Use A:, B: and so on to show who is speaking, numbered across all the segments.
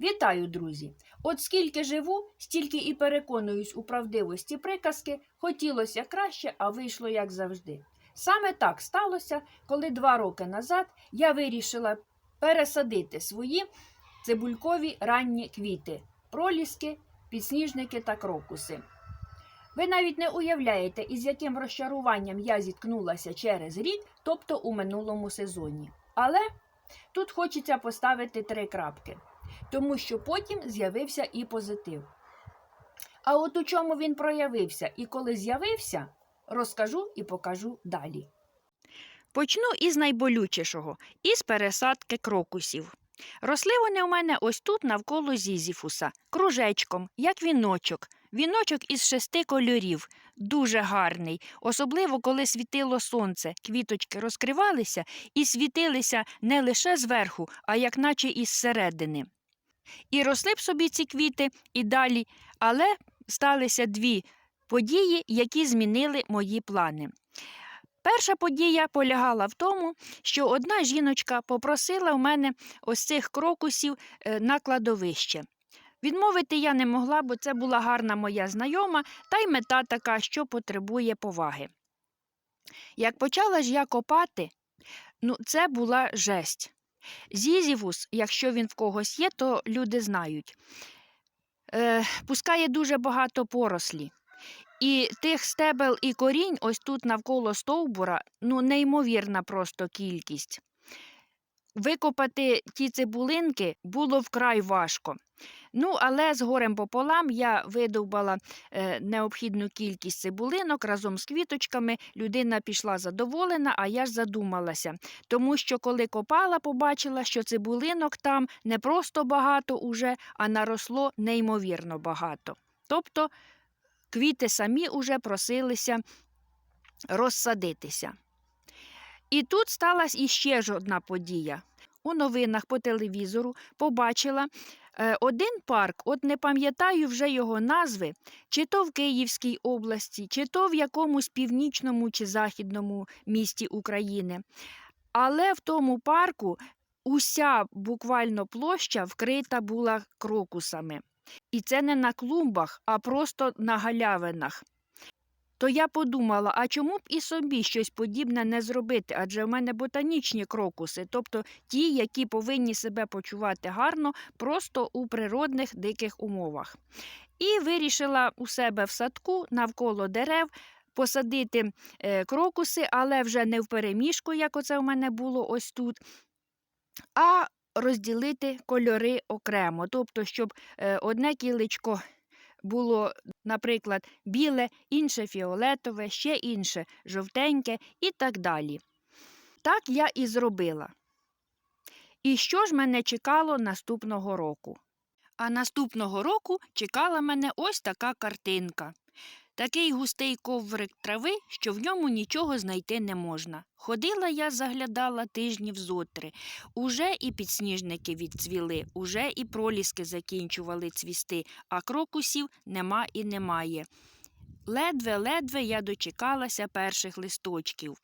A: Вітаю, друзі! От скільки живу, стільки і переконуюсь у правдивості приказки, хотілося краще, а вийшло як завжди. Саме так сталося, коли два роки назад я вирішила пересадити свої цибулькові ранні квіти, проліски, підсніжники та крокуси. Ви навіть не уявляєте, із яким розчаруванням я зіткнулася через рік, тобто у минулому сезоні. Але тут хочеться поставити три крапки тому що потім з'явився і позитив. А от у чому він проявився і коли з'явився, розкажу і покажу далі.
B: Почну із найболючішого із пересадки крокусів. Росли вони у мене ось тут навколо зізіфуса, кружечком, як віночок. Віночок із шести кольорів, дуже гарний, особливо коли світило сонце, квіточки розкривалися і світилися не лише зверху, а як наче із середини. І росли б собі ці квіти і далі, але сталися дві події, які змінили мої плани. Перша подія полягала в тому, що одна жіночка попросила в мене ось цих крокусів е, на кладовище. Відмовити я не могла, бо це була гарна моя знайома, та й мета така, що потребує поваги. Як почала ж я копати, ну це була жесть. Зізівус, якщо він в когось є, то люди знають, е, пускає дуже багато порослі. І тих стебел і корінь ось тут навколо стовбура ну, неймовірна просто кількість. Викопати ті цибулинки було вкрай важко. Ну, але з горем пополам я видовбала е, необхідну кількість цибулинок разом з квіточками. Людина пішла задоволена, а я ж задумалася. Тому що, коли копала, побачила, що цибулинок там не просто багато уже, а наросло неймовірно багато. Тобто квіти самі уже просилися розсадитися. І тут сталася іще ж одна подія. У новинах по телевізору побачила е, один парк, от не пам'ятаю вже його назви, чи то в Київській області, чи то в якомусь північному чи західному місті України. Але в тому парку уся буквально площа вкрита була крокусами. І це не на клумбах, а просто на галявинах. То я подумала, а чому б і собі щось подібне не зробити? Адже в мене ботанічні крокуси, тобто ті, які повинні себе почувати гарно просто у природних диких умовах. І вирішила у себе в садку навколо дерев посадити е, крокуси, але вже не в переміжку, як оце в мене було ось тут, а розділити кольори окремо, тобто, щоб е, одне кілечко було, наприклад, біле, інше фіолетове, ще інше жовтеньке і так далі. Так я і зробила. І що ж мене чекало наступного року? А наступного року чекала мене ось така картинка. Такий густий коврик трави, що в ньому нічого знайти не можна. Ходила я, заглядала тижнів зотри. Уже і підсніжники відцвіли, уже і проліски закінчували цвісти, а крокусів нема і немає. Ледве-ледве я дочекалася перших листочків.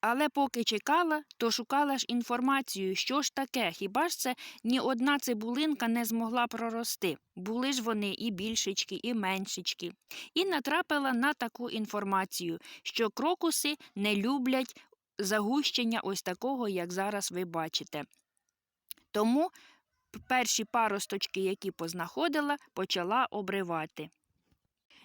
B: Але поки чекала, то шукала ж інформацію, що ж таке, хіба ж це ні одна цибулинка не змогла прорости. Були ж вони і більшечки, і меншечки. І натрапила на таку інформацію, що крокуси не люблять загущення ось такого, як зараз ви бачите. Тому перші паросточки, які познаходила, почала обривати.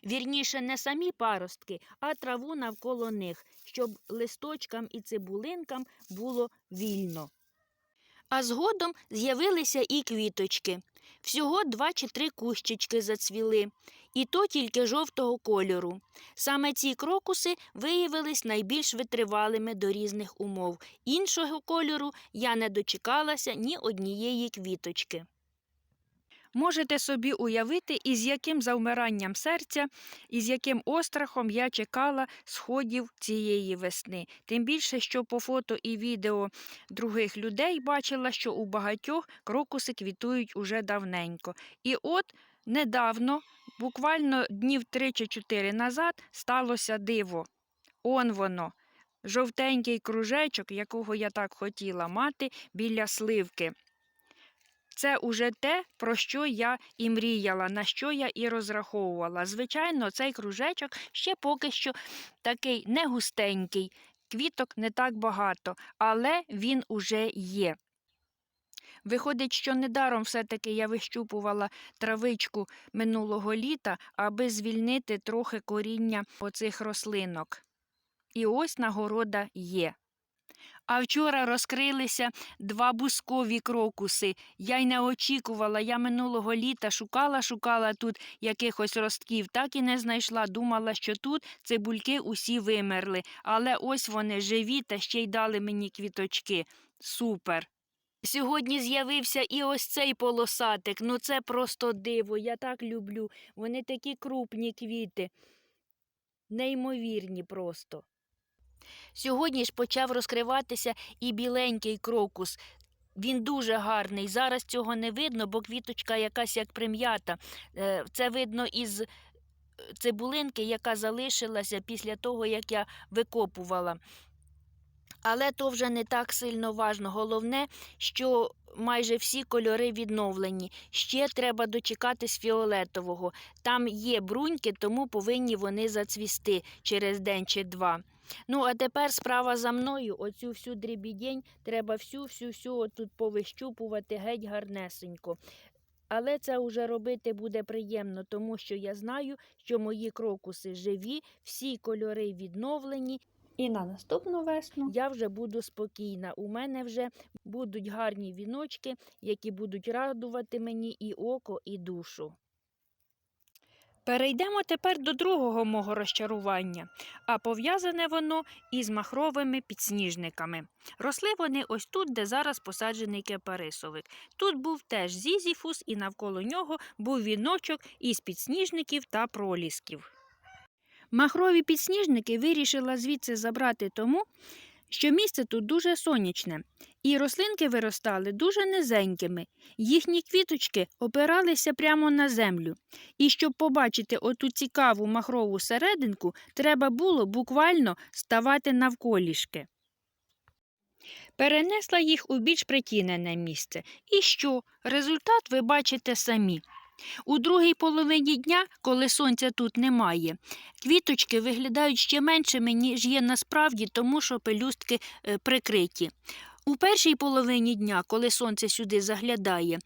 B: Вірніше, не самі паростки, а траву навколо них, щоб листочкам і цибулинкам було вільно. А згодом з'явилися і квіточки. Всього два чи три кущички зацвіли, і то тільки жовтого кольору. Саме ці крокуси виявились найбільш витривалими до різних умов. Іншого кольору я не дочекалася ні однієї квіточки. Можете собі уявити, із яким завмиранням серця, і з яким острахом я чекала сходів цієї весни. Тим більше, що по фото і відео других людей бачила, що у багатьох крокуси квітують уже давненько. І от недавно, буквально днів 3 чи 4 назад, сталося диво. Он воно. Жовтенький кружечок, якого я так хотіла мати біля сливки. Це уже те, про що я і мріяла, на що я і розраховувала. Звичайно, цей кружечок ще поки що такий не густенький, квіток не так багато, але він уже є. Виходить, що недаром все-таки я вищупувала травичку минулого літа, аби звільнити трохи коріння оцих рослинок. І ось нагорода є. А вчора розкрилися два бускові крокуси. Я й не очікувала. Я минулого літа шукала, шукала тут якихось ростків, так і не знайшла. Думала, що тут цибульки усі вимерли. Але ось вони живі та ще й дали мені квіточки. Супер. Сьогодні з'явився і ось цей полосатик. Ну це просто диво. Я так люблю. Вони такі крупні квіти. Неймовірні просто. Сьогодні ж почав розкриватися і біленький крокус. Він дуже гарний. Зараз цього не видно, бо квіточка якась як прим'ята. Е, Це видно із е, цибулинки, яка залишилася після того, як я викопувала. Але то вже не так сильно важно. Головне, що майже всі кольори відновлені. Ще треба дочекатись фіолетового. Там є бруньки, тому повинні вони зацвісти через день чи два. Ну, а тепер справа за мною. Оцю всю дрібідень треба всю-всю-всю отут повищупувати геть гарнесенько. Але це вже робити буде приємно, тому що я знаю, що мої крокуси живі, всі кольори відновлені,
A: І на наступну весну
B: я вже буду спокійна. У мене вже будуть гарні віночки, які будуть радувати мені і око, і душу. Перейдемо тепер до другого мого розчарування, а пов'язане воно із махровими підсніжниками. Росли вони ось тут, де зараз посаджений кепарисовик. Тут був теж зізіфус, і навколо нього був віночок із підсніжників та пролісків. Махрові підсніжники вирішила звідси забрати тому, що місце тут дуже сонячне, і рослинки виростали дуже низенькими. Їхні квіточки опиралися прямо на землю. І щоб побачити оту цікаву махрову серединку, треба було буквально ставати навколішки. Перенесла їх у більш притінене місце. І що? Результат ви бачите самі. У другій половині дня, коли сонця тут немає, квіточки виглядають ще меншими, ніж є насправді, тому що пелюстки е, прикриті. У першій половині дня, коли сонце сюди заглядає,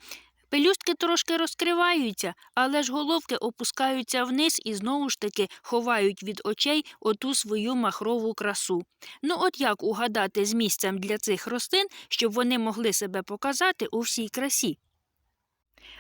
B: пелюстки трошки розкриваються, але ж головки опускаються вниз і знову ж таки ховають від очей оту свою махрову красу. Ну от як угадати з місцем для цих рослин, щоб вони могли себе показати у всій красі?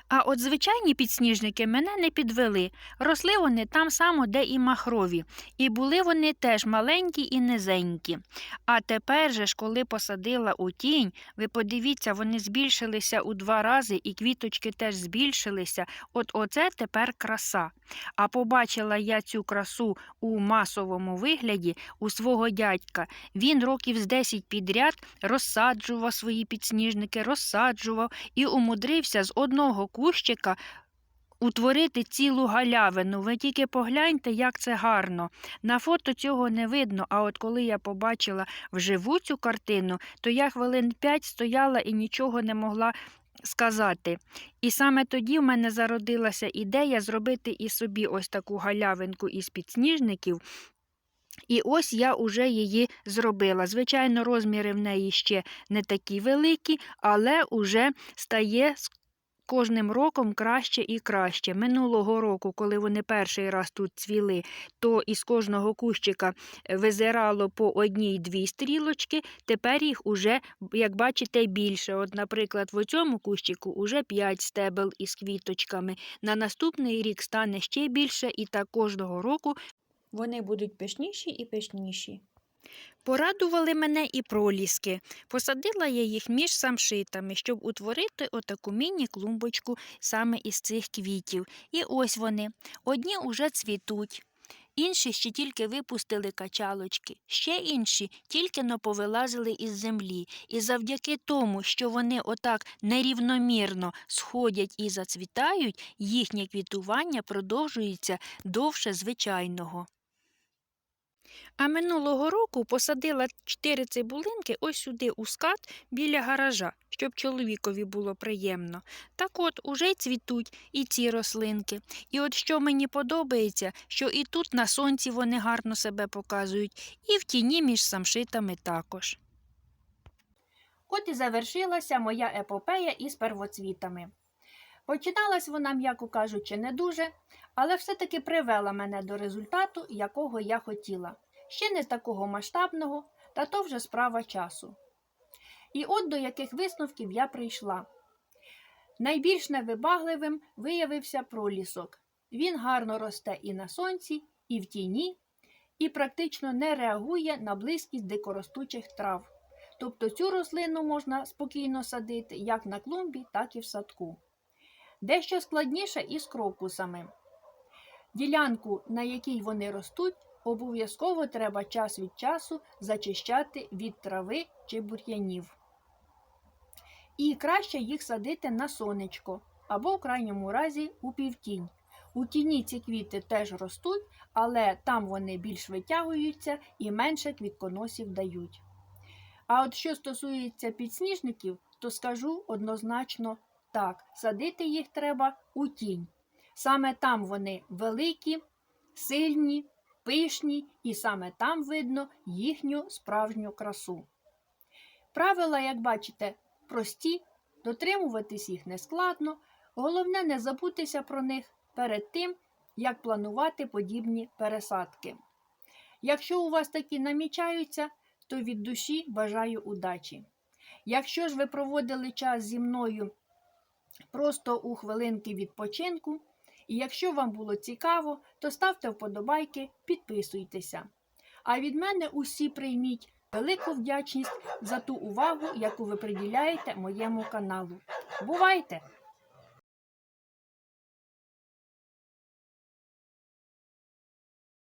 B: А от звичайні підсніжники мене не підвели. Росли вони там само, де і махрові, і були вони теж маленькі і низенькі. А тепер же ж, коли посадила у тінь, ви подивіться, вони збільшилися у два рази, і квіточки теж збільшилися. От оце тепер краса. А побачила я цю красу у масовому вигляді у свого дядька. Він років з 10 підряд розсаджував свої підсніжники, розсаджував і умудрився з одного кущика утворити цілу галявину. Ви тільки погляньте, як це гарно. На фото цього не видно, а от коли я побачила вживу цю картину, то я хвилин п'ять стояла і нічого не могла сказати. І саме тоді в мене зародилася ідея зробити і собі ось таку галявинку із підсніжників. І ось я уже її зробила. Звичайно, розміри в неї ще не такі великі, але уже стає кожним роком краще і краще. Минулого року, коли вони перший раз тут цвіли, то із кожного кущика визирало по одній-дві стрілочки. Тепер їх уже, як бачите, більше. От, наприклад, в цьому кущику уже 5 стебел із квіточками. На наступний рік стане ще більше, і так кожного року
A: вони будуть пишніші і пишніші.
B: Порадували мене і проліски. Посадила я їх між самшитами, щоб утворити отаку міні-клумбочку саме із цих квітів. І ось вони. Одні уже цвітуть. Інші ще тільки випустили качалочки, ще інші тільки но повилазили із землі. І завдяки тому, що вони отак нерівномірно сходять і зацвітають, їхнє квітування продовжується довше звичайного. А минулого року посадила чотири цибулинки ось сюди у скат біля гаража, щоб чоловікові було приємно. Так от уже й цвітуть і ці рослинки. І от що мені подобається, що і тут на сонці вони гарно себе показують, і в тіні між самшитами також.
A: От і завершилася моя епопея із первоцвітами. Починалась вона, м'яко кажучи, не дуже, але все-таки привела мене до результату, якого я хотіла. Ще не такого масштабного, та то вже справа часу. І от до яких висновків я прийшла. Найбільш невибагливим виявився пролісок. Він гарно росте і на сонці, і в тіні, і практично не реагує на близькість дикоростучих трав. Тобто цю рослину можна спокійно садити як на клумбі, так і в садку. Дещо складніше із крокусами. Ділянку, на якій вони ростуть, обов'язково треба час від часу зачищати від трави чи бур'янів. І краще їх садити на сонечко або в крайньому разі у півтінь. У тіні ці квіти теж ростуть, але там вони більш витягуються і менше квітконосів дають. А от що стосується підсніжників, то скажу однозначно так: садити їх треба у тінь. Саме там вони великі, сильні, пишні, і саме там видно їхню справжню красу. Правила, як бачите, прості, дотримуватись їх нескладно, головне не забутися про них перед тим, як планувати подібні пересадки. Якщо у вас такі намічаються, то від душі бажаю удачі. Якщо ж ви проводили час зі мною просто у хвилинки відпочинку, і якщо вам було цікаво, то ставте вподобайки, підписуйтеся. А від мене усі прийміть велику вдячність за ту увагу, яку ви приділяєте моєму каналу. Бувайте!